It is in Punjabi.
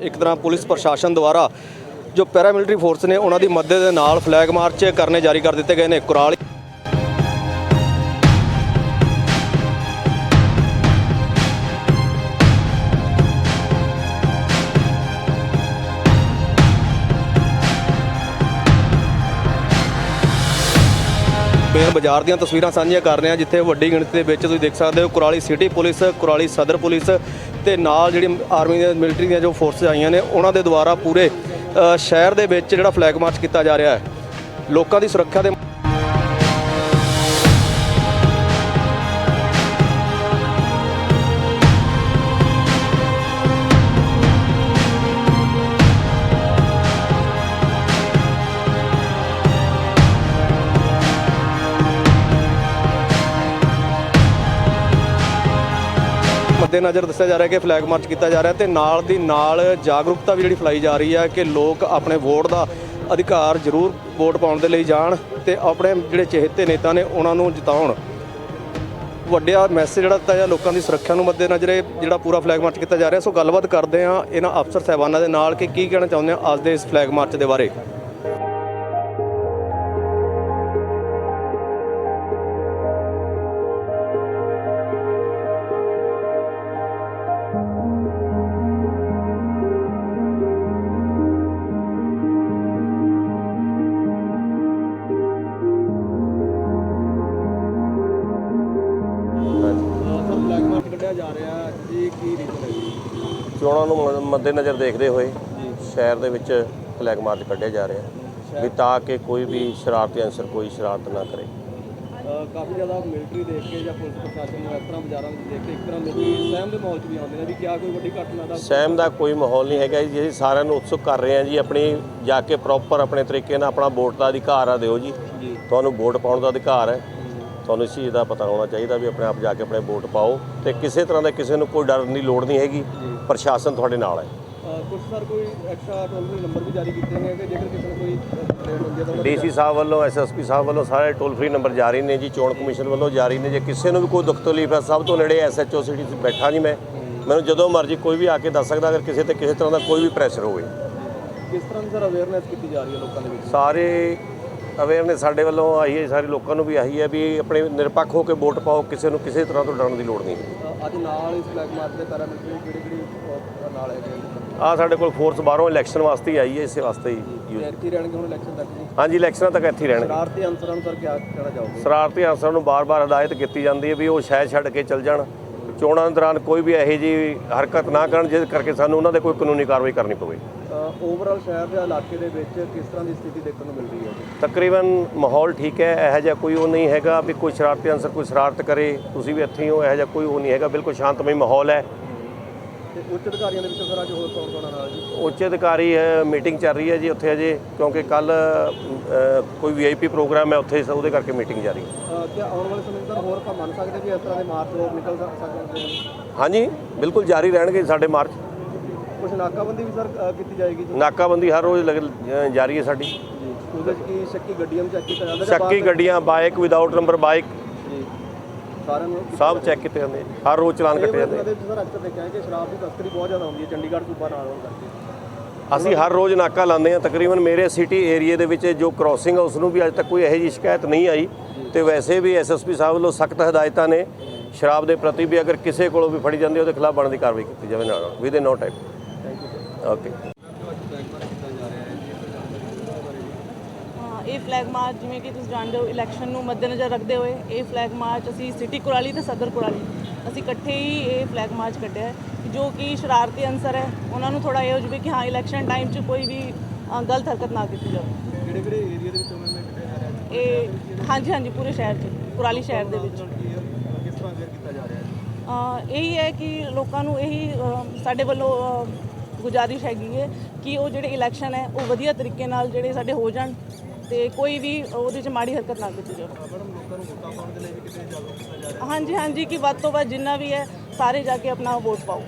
ਇੱਕ ਤਰ੍ਹਾਂ ਪੁਲਿਸ ਪ੍ਰਸ਼ਾਸਨ ਦੁਆਰਾ ਜੋ ਪੈਰਾਮਿਲਟਰੀ ਫੋਰਸ ਨੇ ਉਹਨਾਂ ਦੀ ਮਦਦ ਦੇ ਨਾਲ ਫਲੈਗ ਮਾਰਚ ਕਰਨੇ ਜਾਰੀ ਕਰ ਦਿੱਤੇ ਗਏ ਨੇ ਕੁਰਾਲੀ ਮੇਨ ਬਾਜ਼ਾਰ ਦੀਆਂ ਤਸਵੀਰਾਂ ਸਾਂਝੀਆਂ ਕਰ ਰਹੇ ਹਾਂ, ਜਿੱਥੇ ਵੱਡੀ ਗਿਣਤੀ ਦੇ ਵਿੱਚ ਤੁਸੀਂ ਦੇਖ ਸਕਦੇ ਹੋ, ਕੁਰਾਲੀ ਸਿਟੀ ਪੁਲਿਸ, ਕੁਰਾਲੀ ਸਦਰ ਪੁਲਿਸ ਤੇ ਨਾਲ ਜਿਹੜੀ ਆਰਮੀ ਦੀਆਂ, ਮਿਲਟਰੀ ਦੀਆਂ ਜੋ ਫੋਰਸਸ ਆਈਆਂ ਨੇ, ਉਹਨਾਂ ਦੇ ਦੁਆਰਾ ਪੂਰੇ ਸ਼ਹਿਰ ਦੇ ਵਿੱਚ ਜਿਹੜਾ ਫਲੈਗ ਮਾਰਚ ਕੀਤਾ ਜਾ ਰਿਹਾ ਹੈ। ਲੋਕਾਂ ਦੀ ਸੁਰੱਖਿਆ ਦੇ ਮੱਦੇਨਜ਼ਰ ਦੱਸਿਆ ਜਾ ਰਿਹਾ ਕਿ ਫਲੈਗ ਮਾਰਚ ਕੀਤਾ ਜਾ ਰਿਹਾ ਤੇ ਨਾਲ ਦੀ ਨਾਲ ਜਾਗਰੂਕਤਾ ਵੀ ਜਿਹੜੀ ਫਲਾਈ ਜਾ ਰਹੀ ਹੈ ਕਿ ਲੋਕ ਆਪਣੇ ਵੋਟ ਦਾ ਅਧਿਕਾਰ ਜ਼ਰੂਰ ਵੋਟ ਪਾਉਣ ਦੇ ਲਈ ਜਾਣ ਤੇ ਆਪਣੇ ਜਿਹੜੇ ਚਹੇਤੇ ਨੇਤਾ ਨੇ ਉਹਨਾਂ ਨੂੰ ਜਿਤਾਉਣ। ਵੱਡਿਆ ਮੈਸੇਜ ਜਿਹੜਾ ਦਿੱਤਾ ਜਾ ਲੋਕਾਂ ਦੀ ਸੁਰੱਖਿਆ ਨੂੰ ਮੱਦੇਨਜ਼ਰ ਇਹ ਜਿਹੜਾ ਪੂਰਾ ਫਲੈਗ ਮਾਰਚ ਕੀਤਾ ਜਾ ਰਿਹਾ, ਸੋ ਗੱਲਬਾਤ ਕਰਦੇ ਆ ਇਹਨਾਂ ਅਫਸਰ ਸਹਿਬਾਨਾਂ ਦੇ ਨਾਲ ਕਿ ਕੀ ਕਹਿਣਾ ਚਾਹੁੰਦੇ ਆ ਅੱਜ ਦੇ ਇਸ ਫਲੈਗ ਮਾਰਚ ਦੇ ਬਾਰੇ। ਕੱਢਿਆ ਜਾ ਰਿਹਾ ਜੀ ਕੀ ਰੀਜ਼ਨ ਹੈ? ਜੀ ਚੋਣਾਂ ਨੂੰ ਮੱਦੇਨਜ਼ਰ ਦੇਖਦੇ ਹੋਏ ਸ਼ਹਿਰ ਦੇ ਵਿੱਚ ਫਲੈਗ ਮਾਰਚ ਕੱਢਿਆ ਜਾ ਰਿਹਾ। ਵੀ ਤਾਂ ਕਿ ਕੋਈ ਵੀ ਸ਼ਰਾਰਤੀ ਅਨਸਰ ਕੋਈ ਸ਼ਰਾਰਤ ਨਾ ਕਰੇ। ਕਾਫੀ ਜ਼ਿਆਦਾ ਮਿਲਟਰੀ ਦੇਖ ਕੇ ਜਾਂ ਪੁਲਿਸ ਪ੍ਰਸ਼ਾਸਨ ਨੂੰ ਇਸ ਤਰ੍ਹਾਂ ਬਾਜ਼ਾਰਾਂ ਵਿੱਚ ਦੇਖ ਕੇ ਇੱਕ ਤਰ੍ਹਾਂ ਲੋਕੀ ਸਹਿਮ ਦੇ ਮਾਹੌਲ 'ਚ ਵੀ ਆਉਂਦੇ ਨੇ ਵੀ ਕਿਆ ਕੋਈ ਵੱਡੀ ਘਟਨਾ ਦਾ ਸਹਿਮ ਦਾ ਕੋਈ ਮਾਹੌਲ ਨਹੀਂ ਹੈਗਾ ਜੀ ਅਸੀਂ ਸਾਰਿਆਂ ਨੂੰ ਉਤਸੁਕ ਕਰ ਰਹੇ ਹਾਂ ਜੀ ਆਪਣੀ ਜਾ ਕੇ ਪ੍ਰੋਪਰ ਆਪਣੇ ਤਰੀਕੇ ਨਾਲ ਆਪਣਾ ਵੋਟ ਦਾ ਅਧਿਕਾਰ ਆ ਦਿਓ ਜੀ। ਤੁਹਾਨੂੰ ਵੋਟ ਪਾਉਣ ਦਾ ਅਧਿਕਾਰ ਹੈ। ਤੁਹਾਨੂੰ ਇਸ ਚੀਜ਼ ਦਾ ਪਤਾ ਹੋਣਾ ਚਾਹੀਦਾ ਵੀ ਆਪਣੇ ਆਪ ਜਾ ਕੇ ਆਪਣੇ ਵੋਟ ਪਾਓ ਤੇ ਕਿਸੇ ਤਰ੍ਹਾਂ ਦਾ ਕਿਸੇ ਨੂੰ ਕੋਈ ਡਰਨ ਦੀ ਲੋੜ ਨਹੀਂ ਹੈਗੀ। ਪ੍ਰਸ਼ਾਸਨ ਤੁਹਾਡੇ ਨਾਲ ਹੈ। ਕੁਝ ਸਰ ਕੋਈ ਐਕਸਟਰਾ ਟੋਲ ਫ੍ਰੀ ਨੰਬਰ ਵੀ ਜਾਰੀ ਕੀਤੇ ਗਏ ਕਿ ਜੇਕਰ ਕਿਸੇ ਨੂੰ ਕੋਈ ਕੰਪਲੇਂਟ ਹੁੰਦੀ ਹੈ ਤਾਂ ਉਹਨਾਂ ਡੀਸੀ ਸਾਹਿਬ ਵੱਲੋਂ ਐਸਐਸਪੀ ਸਾਹਿਬ ਵੱਲੋਂ ਸਾਰੇ ਟੋਲ ਫ੍ਰੀ ਨੰਬਰ ਜਾਰੀ ਨੇ ਜੀ ਚੋਣ ਕਮਿਸ਼ਨ ਵੱਲੋਂ ਜਾਰੀ ਨੇ। ਜੇ ਕਿਸੇ ਨੂੰ ਵੀ ਕੋਈ ਦੁੱਖ ਤਕਲੀਫ ਹੈ ਸਭ ਤੋਂ ਨੇੜੇ ਐਸਐਚਓ ਸਿਟੀ 'ਚ ਬੈਠਾ ਜੀ ਮੈਂ। ਮੈਨੂੰ ਜਦੋਂ ਮਰਜ਼ੀ ਕੋਈ ਵੀ ਆ ਕੇ ਦੱਸ ਸਕਦਾ ਅਗਰ ਕਿਸੇ ਤੇ ਕਿਸੇ ਤਰ੍ਹਾਂ ਦਾ ਕੋਈ ਵੀ ਪ੍ਰੈਸ਼ਰ ਹੋਵੇ। ਕਿਸ ਤਰ੍ਹਾਂ ਸਰ ਅਵੇਅਰਨੈਸ ਕੀਤੀ ਜਾ ਰਹੀ ਹੈ ਲੋਕਾਂ ਦੇ ਵਿੱਚ? ਸਾਰੇ ਅਵੇਅਰਨੈਸ ਸਾਡੇ ਵੱਲੋਂ ਆਈ ਹੈ ਸਾਰੇ ਲੋਕਾਂ ਨੂੰ ਵੀ ਆਹੀ ਹੈ ਵੀ ਆਪਣੇ ਨਿਰਪੱਖ ਹੋ ਕੇ ਵੋਟ ਪਾਓ ਕਿਸੇ ਨੂੰ ਕਿਸੇ ਤਰ੍ਹਾਂ ਤੋਂ ਡਰਨ ਦੀ ਲੋੜ ਨਹੀਂ। ਅੱਜ ਨਾਲ ਇਸ ਫਲੈਗ ਮਾਰਚ ਦੇ ਪੈਰਾਮਿਲਟਰੀ ਕਿਹੜੀ ਕਿਹੜੀ ਨਾਲ ਹੈਗੇ ਆ ਸਾਡੇ ਕੋਲ ਫੋਰਸ ਬਾਹਰੋਂ ਇਲੈਕਸ਼ਨ ਵਾਸਤੇ ਆਈ ਹੈ ਇਸੇ ਵਾਸਤੇ ਹੀ ਇੱਥੇ ਰਹਿਣਗੇ ਹੁਣ ਇਲੈਕਸ਼ਨ ਤੱਕ ਹਾਂਜੀ ਇਲੈਕਸ਼ਨਾਂ ਤੱਕ ਇੱਥੇ ਰਹਿਣਗੇ। ਸ਼ਰਾਰਤੀ ਅਨਸਰਾਂ ਨੂੰ ਸਰ ਕਿਆ ਕਹਿਣਾ ਚਾਹੋਗੇ? ਸ਼ਰਾਰਤੀ ਅਨਸਰਾਂ ਨੂੰ ਬਾਰ-ਬਾਰ ਹਦਾਇਤ ਕੀਤੀ ਜਾਂਦੀ ਹੈ ਵੀ ਉਹ ਸ਼ਹਿਰ ਛੱਡ ਕੇ ਚੱਲ ਜਾਣ। ਚੋਣਾਂ ਦੌਰਾਨ ਕੋਈ ਵੀ ਇਹੋ ਜਿਹੀ ਹਰਕਤ ਨਾ ਕਰਨ ਜਿਸ ਕਰਕੇ ਸਾਨੂੰ ਉਹਨਾਂ ਦੇ ਕੋਈ ਕਾਨੂੰਨੀ ਕਾਰਵਾਈ ਕਰਨੀ ਪਵੇ। ਓਵਰਆਲ ਸ਼ਹਿਰ ਦੇ ਇਲਾਕੇ ਦੇ ਵਿੱਚ ਕਿਸ ਤਰ੍ਹਾਂ ਦੀ ਸਥਿਤੀ ਦੇਖਣ ਨੂੰ ਮਿਲ ਰਹੀ ਹੈ ਜੀ? ਤਕਰੀਬਨ ਮਾਹੌਲ ਠੀਕ ਹੈ ਇਹੋ ਜਿਹਾ ਕੋਈ ਉਹ ਨਹੀਂ ਹੈਗਾ ਵੀ ਕੋਈ ਸ਼ਰਾਰਤੀ ਅਨਸਰ ਕੋਈ ਸ਼ਰਾਰਤ ਕਰੇ ਤੁਸੀਂ ਵੀ ਇੱਥੇ ਹੀ ਹੋ ਇਹੋ ਜਿਹਾ ਕੋਈ ਉਹ ਨਹੀਂ ਹੈਗਾ ਬਿਲਕੁਲ ਸ਼ਾਂਤਮਈ ਮਾਹੌਲ ਹੈ। ਤੇ ਉੱਚ ਅਧਿਕਾਰੀਆਂ ਦੇ ਵਿੱਚੋਂ ਸਰ ਅੱਜ ਹੋਰ ਕੌਣ ਕੌਣ ਆ ਨਾਲ ਜੀ? ਉੱਚ ਅਧਿਕਾਰੀ ਹੈ ਮੀਟਿੰਗ ਚੱਲ ਰਹੀ ਹੈ ਜੀ ਉੱਥੇ ਅਜੇ ਕਿਉਂਕਿ ਕੱਲ ਕੋਈ ਵੀਆਈਪੀ ਪ੍ਰੋਗਰਾਮ ਹੈ ਉੱਥੇ ਉਹਦੇ ਕਰਕੇ ਮੀਟਿੰਗ ਜਾਰੀ ਹੈ। ਅਹ ਕਿਆ ਆਉਣ ਵਾਲੇ ਸਮੇਂ 'ਚ ਸਰ ਹੋਰ ਆਪਾਂ ਮੰਨ ਸਕਦੇ ਵੀ ਇਸ ਤਰ੍ਹਾਂ ਦੇ ਮਾਰਚ ਹੋਰ ਨਿਕਲ ਸਕ- ਸਕਦੇ ਨੇ। ਹਾਂਜੀ ਬਿਲਕੁਲ ਜਾਰੀ ਰਹਿਣਗੇ ਸਾਡੇ ਮਾਰਚ। ਕੁਝ ਨਾਕਾਬੰਦੀ ਵੀ ਸਰ ਕੀਤੀ ਜਾਏਗੀ ਜੀ? ਨਾਕਾਬੰਦੀ ਹਰ ਰੋਜ਼ ਜਾਰੀ ਹੈ ਸਾਡੀ। ਜੀ ਉਹਦੇ ਕੀ ਸ਼ੱਕੀ ਗੱਡੀਆਂ ਨੂੰ ਚੈੱਕ ਕੀਤਾ ਜਾਂਦਾ ਸ਼ੱਕੀ ਗੱਡੀਆਂ ਬਾਈਕ ਵਿਦਆਊਟ ਨੰਬਰ ਬਾਈਕ ਜੀ। ਸਾਰਿਆਂ ਨੂੰ ਸਭ ਚੈੱਕ ਕੀਤੇ ਜਾਂਦੇ ਹਰ ਰੋਜ਼ ਚਲਾਨ ਕੱਟੇ ਜਾਂਦੇ ਇਹਦੇ ਵਿੱਚ ਸਰ ਅਕਸਰ ਦੇਖਿਆ ਹੈ ਕਿ ਸ਼ਰਾਬ ਦੀ ਤਸਕਰੀ ਬਹੁਤ ਜ਼ਿਆਦਾ ਹੁੰਦੀ ਹੈ ਚੰਡੀਗੜ੍ਹ ਸੂਬਾ ਨਾਲ ਹੋਣ ਕਰਕੇ। ਅਸੀਂ ਹਰ ਰੋਜ਼ ਨਾਕਾ ਲਾਉਂਦੇ ਹਾਂ। ਤਕਰੀਬਨ ਮੇਰੇ ਸਿਟੀ ਏਰੀਆ ਦੇ ਵਿੱਚ ਜੋ ਕ੍ਰੋਸਿੰਗ ਆ ਉਸ ਨੂੰ ਵੀ ਅੱਜ ਤੱਕ ਕੋਈ ਇਹੋ ਜਿਹੀ ਸ਼ਿਕਾਇਤ ਨਹੀਂ ਆਈ। ਤੇ ਵੈਸੇ ਵੀ ਐਸਐਸਪੀ ਸਾਹਿਬ ਵੱਲੋਂ ਸਖਤ ਹਦਾਇਤਾਂ ਨੇ। ਸ਼ਰਾਬ ਦੇ ਪ੍ਰਤੀ ਵੀ ਅਗਰ ਕਿਸੇ ਕੋਲੋਂ ਵੀ ਫੜੀ ਜਾਂਦੀ ਹੈ ਉਹਦੇ ਖਿਲਾਫ ਬਣਦੀ ਕਾਰਵਾਈ ਕੀਤੀ ਜਾਵੇ ਨਾਲ with no time thank you okay ਹਾਂ ਇਹ ਫਲੈਗ ਮਾਰਚ ਜਿਵੇਂ ਕਿ ਤੁਸੀਂ ਜਾਣਦੇ ਹੋ ਇਲੈਕਸ਼ਨ ਨੂੰ ਮੱਦੇਨਜ਼ਰ ਰੱਖਦੇ ਹੋਏ ਇਹ ਫਲੈਗ ਮਾਰਚ ਅਸੀਂ ਸਿਟੀ ਕੁਰਾਲੀ ਤੇ ਸਦਰ ਕੁਰਾਲੀ ਅਸੀਂ ਇਕੱਠੇ ਹੀ ਇਹ ਫਲੈਗ ਮਾਰਚ ਕੱਢਿਆ ਜੋ ਕਿ ਸ਼ਰਾਰਤੀ ਅਨਸਰ ਹੈ ਉਹਨਾਂ ਨੂੰ ਥੋੜਾ ਇਹ ਹੋ ਜਾਵੇ ਕਿ ਹਾਂ ਇਲੈਕਸ਼ਨ ਟਾਈਮ 'ਚ ਕੋਈ ਵੀ ਗਲਤ ਹਰਕਤ ਨਾ ਕੀਤੀ ਜਾਵੇ। ਕਿਹੜੇ ਕਿਹੜੇ ਏਰੀਆ ਦੇ ਵਿੱਚ ਉਹਨਾਂ ਨੇ ਕੱਢਿਆ ਜਾ ਰਿਹਾ ਹੈ ਇਹ ਹਾਂਜੀ ਹਾਂਜੀ ਪੂਰੇ ਸ਼ਹਿਰ 'ਚ ਕੁਰਾਲੀ ਸ਼ਹਿਰ ਦੇ ਵਿੱਚ। ਕਿਸ ਤਰ੍ਹਾਂ ਅਵੇਅਰ ਕੀਤਾ ਜਾ ਰਿਹਾ ਹੈ? ਇਹੀ ਹੈ ਕਿ ਲੋਕਾਂ ਨੂੰ ਇਹੀ ਸਾਡੇ ਵੱਲੋਂ ਗੁਜ਼ਾਰਿਸ਼ ਹੈਗੀ ਹੈ ਕਿ ਉਹ ਜਿਹੜੇ ਇਲੈਕਸ਼ਨ ਹੈ ਉਹ ਵਧੀਆ ਤਰੀਕੇ ਨਾਲ ਜਿਹੜੇ ਸਾਡੇ ਹੋ ਜਾਣ। ਤੇ ਕੋਈ ਵੀ ਉਹਦੇ 'ਚ ਮਾੜੀ ਹਰਕਤ ਨਾ ਕੀਤੀ ਜਾਵੇ। ਮੈਡਮ ਲੋਕਾਂ ਨੂੰ ਵੋਟਾਂ ਪਾਉਣ ਦੇ ਲਈ ਵੀ ਕਿਤੇ ਜਾਗਰੂਕ ਕੀਤਾ ਜਾ ਰਿਹਾ ਹਾਂਜੀ ਹਾਂਜੀ, ਕਿ ਵੱਧ ਤੋਂ ਵੱਧ ਜਿੰਨਾ ਵੀ ਹੈ, ਸਾਰੇ ਜਾ ਕੇ ਆਪਣਾ ਵੋਟ ਪਾਓ।